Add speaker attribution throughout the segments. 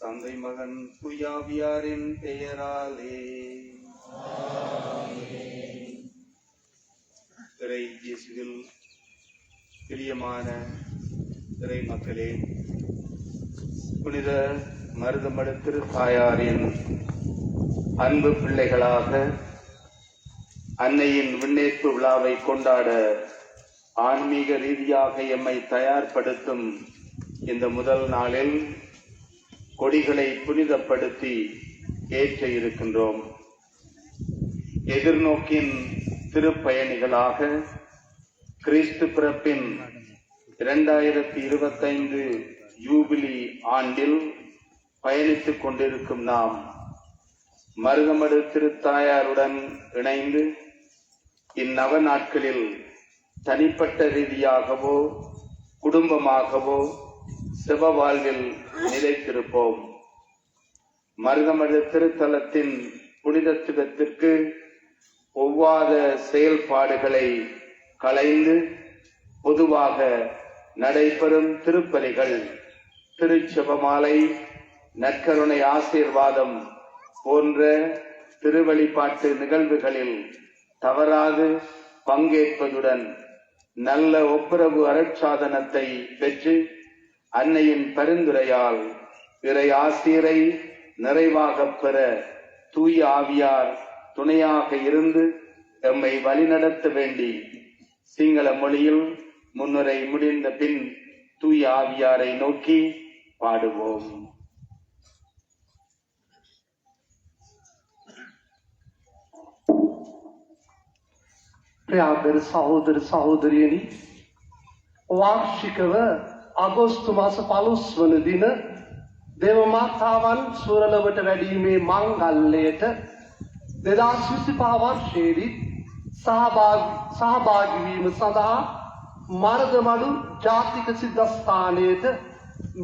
Speaker 1: தந்தை மகன் புயாவியாரின் பெயராலே. திரை இயேசுவில் பிரியமான திரை மக்களே புனித மருதமடு தாயாரின் அன்பு பிள்ளைகளாக அன்னையின் விண்ணேற்பு விழாவை கொண்டாட ஆன்மீக ரீதியாக எம்மை தயார்படுத்தும் இந்த முதல் நாளில் கொடிகளை புனிதப்படுத்தி ஏற்ற இருக்கின்றோம். எதிர்நோக்கின் திருப்பயணிகளாக கிறிஸ்து பிறப்பின் இரண்டாயிரத்தி இருபத்தைந்து யூபிலி ஆண்டில் பயணித்துக் கொண்டிருக்கும் நாம் மருகமடு திருத்தாயாருடன் இணைந்து இந்நவ நாட்களில் தனிப்பட்ட ரீதியாகவோ குடும்பமாகவோ சிவ வாழ்வில் நிலைத்திருப்போம். மருதமடு திருத்தலத்தின் புனிதத்துவத்திற்கு ஒவ்வாத செயல்பாடுகளை களைந்து பொதுவாக நடைபெறும் திருப்பலிகள் திருச்செபமாலை நற்கருணை ஆசீர்வாதம் போன்ற திருவழிபாட்டு நிகழ்வுகளில் தவறாது பங்கேற்பதுடன் நல்ல ஒப்புரவு அருட்சாதனத்தை பெற்று அன்னையின் பரிந்துரையால் இறையாசிரியரை நிறைவாக பெற தூய ஆவியார் துணையாக இருந்து எம்மை வழிநடத்த வேண்டி சிங்கள மொழியில் முன்னுரை முடிந்த பின் தூய ஆவியாரை நோக்கி பாடுவோம்.
Speaker 2: பிராதர் சகோதர சகோதரியனி வார்ஷிகவ අගෝස්තු මාස පලොස් වන දින දෙවමාතාවන් සුවරලවට වැඩීමේ මංගල්ලයට දෙදස් විසි පාවර්ශයේදී සහභාගිවීම සඳහා මරදමඩු ජාතික සිද්ධස්ථානයට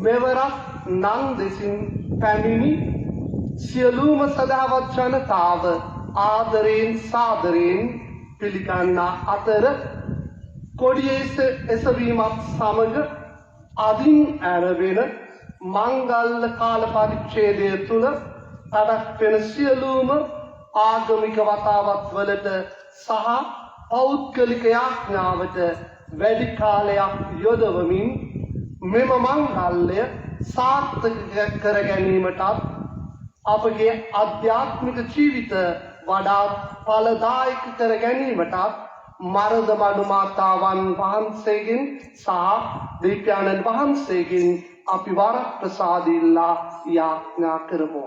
Speaker 2: මෙවරක් නං දෙසින් පැමිණි සියලූම සදාවත් ජනතාව ආදරයෙන් සාදරයෙන් පිළිගන්නා අතර කොඩියේස එසවීමත් සමග අදින් ඇරවෙන මංගල්ල කාල පරිච්ඡේදය තුළ පැවැත්වෙන සියලූම ආගමික වතාවත් වලට සහ පෞද්ගලික යාඥාවට වැඩි කාලයක් යොදවමින් මෙම මංගල්ලය සාර්ථක කර ගැනීමටත් අපගේ අධ්‍යාත්මික ජීවිත වඩාත් ඵලදායක කර ගැනීමටත් මරදමඩු මාතාවන් වහන්සේගෙන් සහ දෙවිපාණන් වහන්සේගෙන් අපි වර ප්‍රසාදීල්ලා යාඥා කරමු.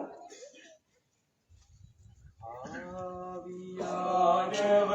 Speaker 3: ආවියාගේ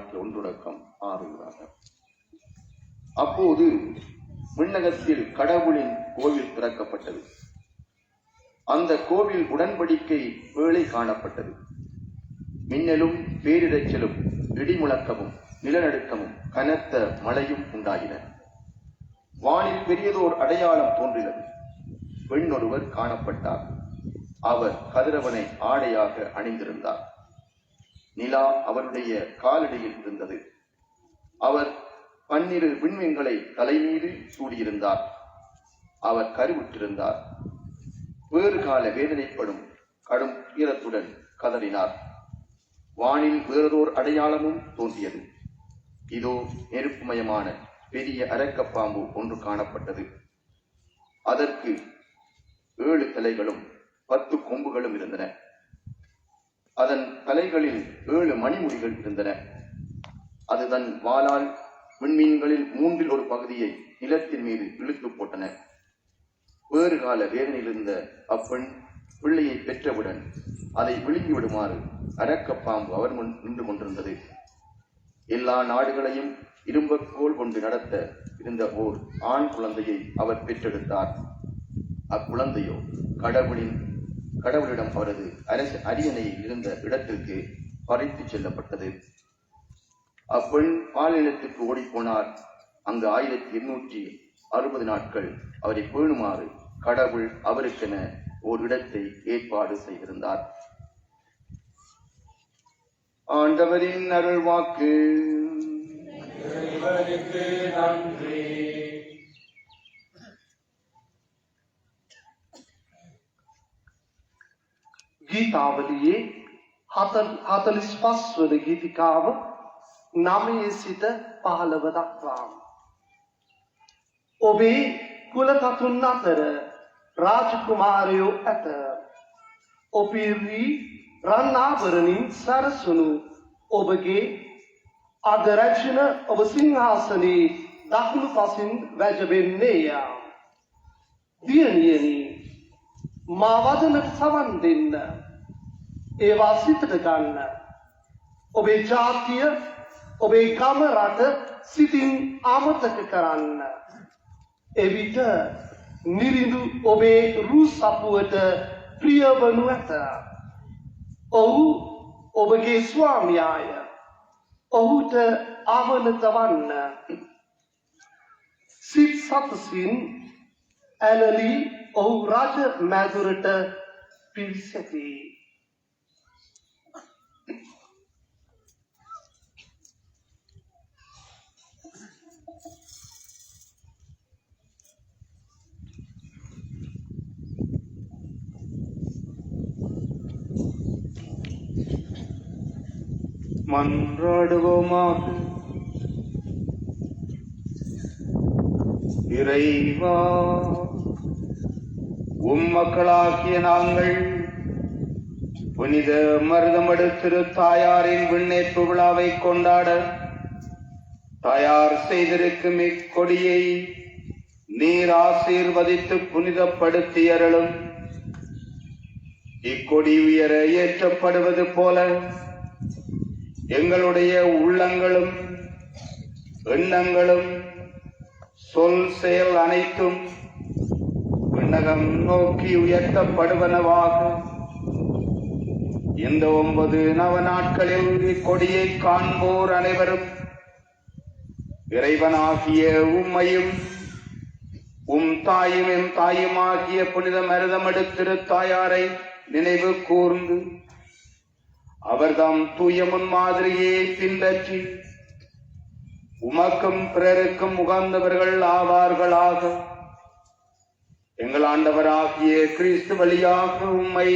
Speaker 3: இறைவாட்டு ஒன்றுடக்கம் ஆறு அப்போது விண்ணகத்தில் கடவுளின் கோவில் திறக்கப்பட்டது. அந்த கோவில் உடன்படிக்கை வேலை காணப்பட்டது. மின்னலும் பேரிரைச்சலும் இடிமுழக்கமும் நிலநடுக்கமும் கனத்த மழையும் உண்டாயின. வானில் பெரியதோர் அடையாளம் தோன்றினது. பெண் ஒருவர் காணப்பட்டார். அவர் கதிரவனை ஆடையாக அணிந்திருந்தார். நிலா அவருடைய காலடியில் இருந்தது. அவர் பன்னிரு விண்மீன்களை தலைமீது சூடியிருந்தார். அவர் கருவுற்றிருந்தார். வேறு கால வேதனைப்படும் கடும் ஈரத்துடன் கதறினார். வானில் வேறதோர் அடையாளமும் தோன்றியது. இதோ நெருப்புமயமான பெரிய அரக்கப்பாம்பு ஒன்று காணப்பட்டது. அதற்கு ஏழு தலைகளும் பத்து கொம்புகளும் இருந்தன. அதன் தலைகளில் ஏழு மணிமுடிகள் இருந்தன. அது தன் வாளால் விண்மீன்களில் மூன்றில் ஒரு பகுதியை நிலத்தின் மீது இழுத்து போட்டன. வேறு கால வேதனையில் இருந்த அப்பெண் பிள்ளையை பெற்றவுடன் அதை விழுங்கி விடுமாறு அரக்கப்பாம்பு அவர் முன் நின்று கொண்டிருந்தது. எல்லா நாடுகளையும் இரும்பக்கோல் கொண்டு நடத்த இருந்த ஓர் ஆண் குழந்தையை அவர் பெற்றெடுத்தார். அக்குழந்தையோ கடவுளின் கடவுளிடம் அவரது அரசு அரியணையில் இருந்த இடத்திற்கு பறித்துச் செல்லப்பட்டது. அப்பெண் பாலினத்துக்கு ஓடிப்போனார். அங்கு ஆயிரத்தி எண்ணூற்றி அறுபது நாட்கள் அவரை பேணுமாறு கடவுள் அவருக்கென ஓர் இடத்தை ஏற்பாடு செய்திருந்தார். ஆண்டவரின் அருள்வாக்கு. நன்றி.
Speaker 2: ගීතාවලියේ හතලිස් පස්වන ගීතිකාව නමයේ සිට පහළව දක්වාම. ඔබේ කුලකතුන් අතර රාජකුමාරයෝ ඇත. ඔපිරී රන්නාවරණින් සරසුණු ඔබගේ අදරැක්ෂණ ඔබ සිංහාසනයේ දකුණු පසින් වැජබෙන්නේයා. දියනියනී මා වදනට සවන් දෙන්න. ඒවා සිතට ගන්න. ඔබේ ජාතිය ඔබේ ගම රට සිතින් අමතක කරන්න. එවිට නිරිඳු ඔබේ රූ සපුවට ප්‍රියවනු ඇත. ඔහු ඔබගේ ස්වාමියාය. ඔහුට අවනත වන්න. සිත් සතසින් Annually, ouvrage majoritaire publicité.
Speaker 3: மன்றாடுவோமாக இறைவா உம் மக்களாகிய நாங்கள் புனித மருதமடு திரு தாயாரின் விண்ணேற்பு விழாவை கொண்டாட தயார் செய்திருக்கும் இக்கொடியை நீர் ஆசீர்வதித்து புனிதப்படுத்தி அருளும். இக்கொடி உயர ஏற்றப்படுவது போல எங்களுடைய உள்ளங்களும் எண்ணங்களும் சொல் செயல் அனைத்தும் விண்ணகம் நோக்கி உயர்த்தப்படுவனவாக. இந்த ஒன்பது நவ நாட்களில் இக்கொடியை காண்போர் அனைவரும். இறைவனாகிய உம்மையும் உம் தாயும் எம் தாயுமாகிய புனித மருதமடு திருத்தாயாரை நினைவு கூர்ந்து அவர்தாம் தூய முன்மாதிரியை பின்பற்றி உமக்கும் பிறருக்கும் உகந்தவர்கள் ஆவார்களாக. எங்கள் ஆண்டவராகிய கிறிஸ்து வழியாக உம்மை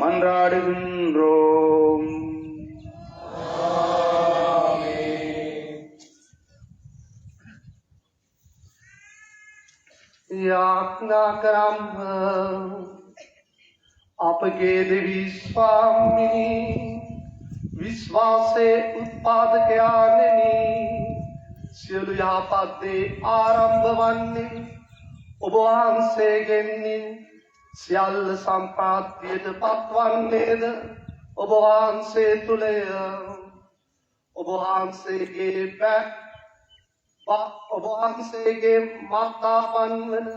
Speaker 3: மன்றாடுகின்றோம்
Speaker 2: आपके देवी स्वामिनी विश्वासे उत्पादकयानिनी सिलुयापदे आरम्भवान्नि ඔබ වහන්සේගෙන්නින් සියල්ල සම්පාත්තියට පත්වන්නේද? ඔබ වහන්සේ තුළය. ඔබ වහන්සේගේ බෑ වා- ඔබ වහන්සේගේ මාතාපන් වන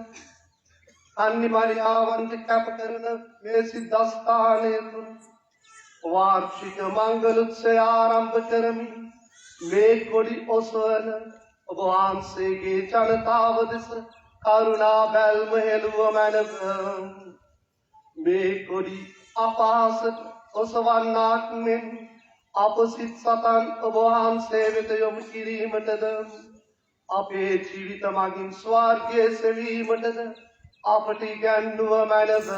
Speaker 2: අන්නි මරියාවන්ට කැප කරන මේ සිද්ධස්ථානය තුළ වාර්ෂික මංගලුත්සය ආරම්භ කරමින් මේ කොඩි ඔසවන ඔබ වහන්සේගේ ජනතාව දෙස කරුණා බැල්ම හෙළුව මැනව. මේ කොඩි අපහසට ඔසවන්නාක් මෙන් අප සිත් සතන් ඔබ වහන්සේ වෙත යොමු කිරීමටද අපේ ජීවිත මගින් ස්වර්ගය සෙවීමටද අපට ඉගැන්නුව මැනව.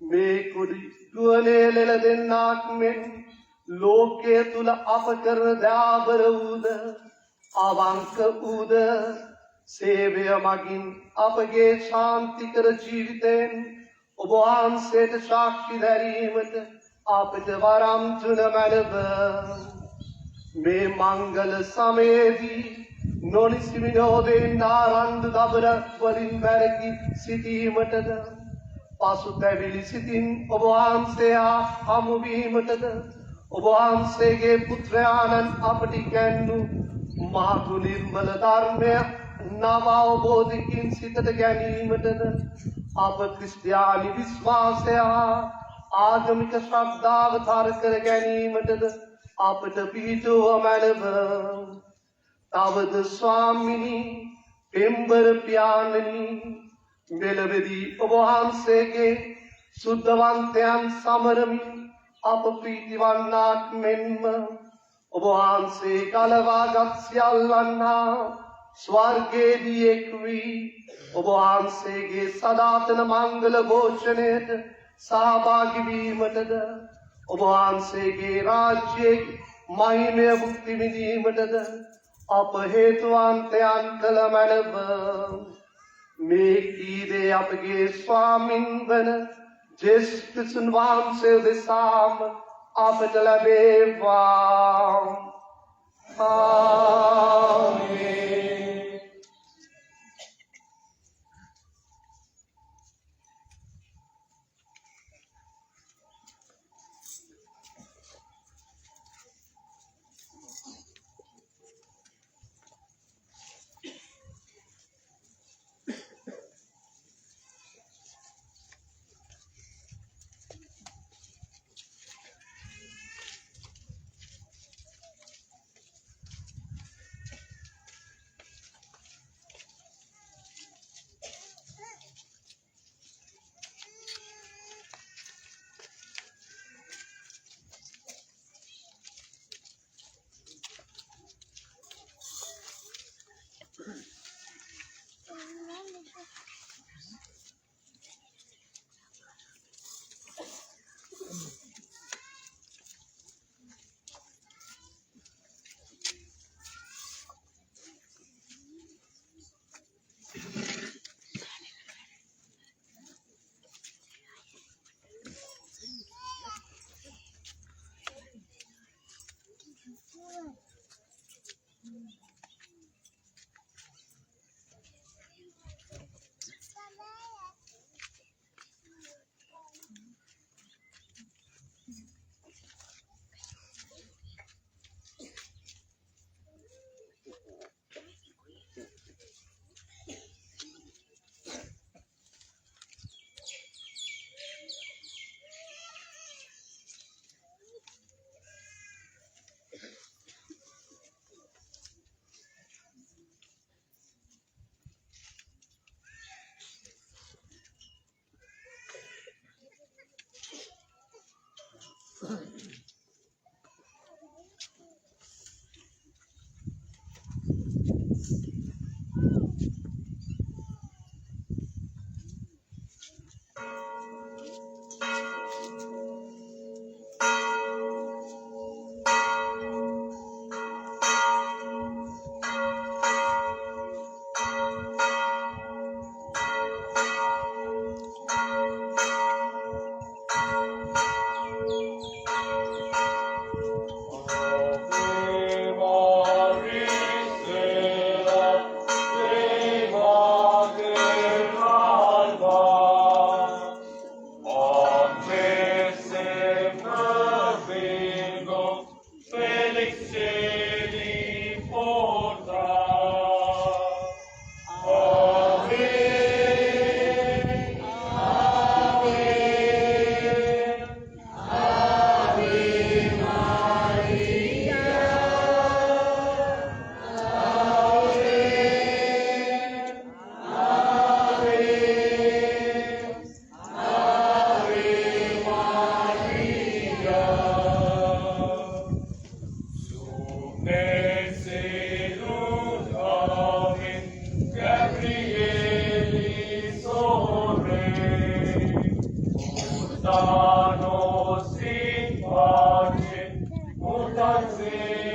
Speaker 2: මේ කුඩි ගුවනේ ලෙල දෙන්නාක් මෙන් ලෝකය තුළ අප කරන දාබර වූද අවංක වූද සේවය මගින් අපගේ ශාන්තිකර ජීවිතයෙන් ඔබවහන්සේට ශාක්ෂි දැරීමට අපට වරම්තුන මැනව. මේ මංගල සමයේදී නොනිසිමිනෝදයෙන් නාරන්දු දබර වලින් වැරකි සිටීමටද පසු පැවිලි සිතින් ඔබවහන්සේයා හමුවීමටද ඔබවහන්සේගේ පුත්‍රයාණන් අපටි කැන්නු මාතු නිර්මල ධර්මයක් නව අවබෝධකින් සිතට ගැනීමටද අප ක්‍රිස්තියානි විශ්වාසය හා ආගමික ශ්‍රද්ධාව තර කර ගැනීමටද අපට පිහිටුව මැනව. තවද ස්වාමිනී පෙම්බර පියාණනි මෙලවෙදී ඔබ වහන්සේගේ සුද්ධවන්තයන් සමරමින් අප ප්‍රීතිවන්නාක් මෙන්ම ඔබ වහන්සේ කලවාගත් සියල්ලන්හා ස්වර්ගයේදී එක් වී ඔබ වහන්සේගේ සදාතන මංගල ഘോഷණයට සහභාගී වීමටද ඔබ වහන්සේගේ රාජ්‍යයේ මහිමය භුක්ති විඳීමටද අප හේතුවන්තයන් කළ මැනව. මේ කීදේ අපගේ ස්වාමින් වන ජෙස්තුසුන් වහන්සේ දෙසාම අපට ලැබේවා. ආමේන්.
Speaker 4: Sano Singh Bhagin Mutan Singh